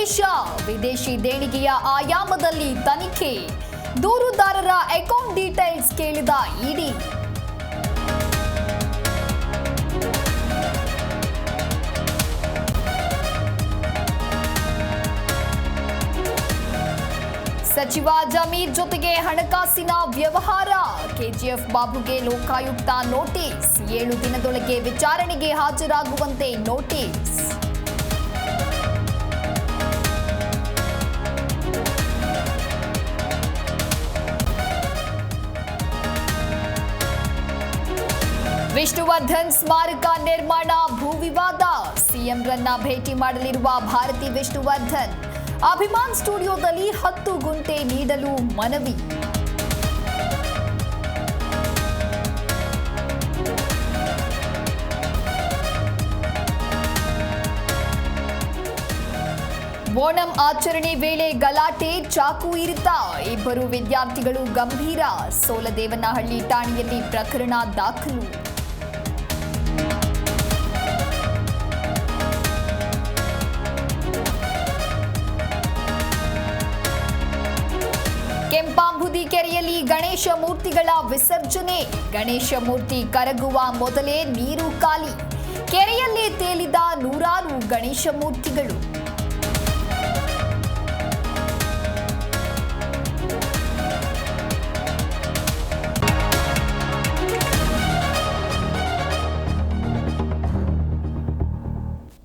ಆದೇಶ ವಿದೇಶಿ ದೇಣಿಗೆಯ ಆಯಾಮದಲ್ಲಿ ತನಿಖೆ. ದೂರುದಾರರ ಅಕೌಂಟ್ ಡೀಟೇಲ್ಸ್ ಕೇಳಿದ ಇಡಿ. ಸಚಿವ ಜಮೀರ್ ಜೊತೆಗೆ ಹಣಕಾಸಿನ ವ್ಯವಹಾರ. ಕೆಜಿಎಫ್ ಬಾಬುಗೆ ಲೋಕಾಯುಕ್ತ ನೋಟಿಸ್. ಏಳು ದಿನದೊಳಗೆ ವಿಚಾರಣೆಗೆ ಹಾಜರಾಗುವಂತೆ ನೋಟಿಸ್. ವಿಷ್ಣುವರ್ಧನ್ ಸ್ಮಾರಕ ನಿರ್ಮಾಣ ಭೂ ವಿವಾದ ಸಿಎಂರನ್ನ ಭೇಟಿ ಮಾಡಲಿರುವ ಭಾರತಿ ವಿಷ್ಣುವರ್ಧನ್. ಅಭಿಮಾನ್ ಸ್ಟುಡಿಯೋದಲ್ಲಿ ಹತ್ತು ಗುಂಟೆ ನೀಡಲು ಮನವಿ. ಓಣಂ ಆಚರಣೆ ವೇಳೆ ಗಲಾಟೆ, ಚಾಕು ಇರಿತ ಇಬ್ಬರು ವಿದ್ಯಾರ್ಥಿಗಳು ಗಂಭೀರ. ಸೋಲದೇವನಹಳ್ಳಿ ಠಾಣೆಯಲ್ಲಿ ಪ್ರಕರಣ ದಾಖಲು. ಕೆಂಪಾಂಬುದಿ ಕೆರೆಯಲ್ಲಿ ಗಣೇಶ ಮೂರ್ತಿಗಳ ವಿಸರ್ಜನೆ. ಗಣೇಶ ಮೂರ್ತಿ ಕರಗುವ ಮೊದಲೇ ನೀರು ಖಾಲಿ. ಕೆರೆಯಲ್ಲಿ ತೇಲಿದ ನೂರಾರು ಗಣೇಶ ಮೂರ್ತಿಗಳು.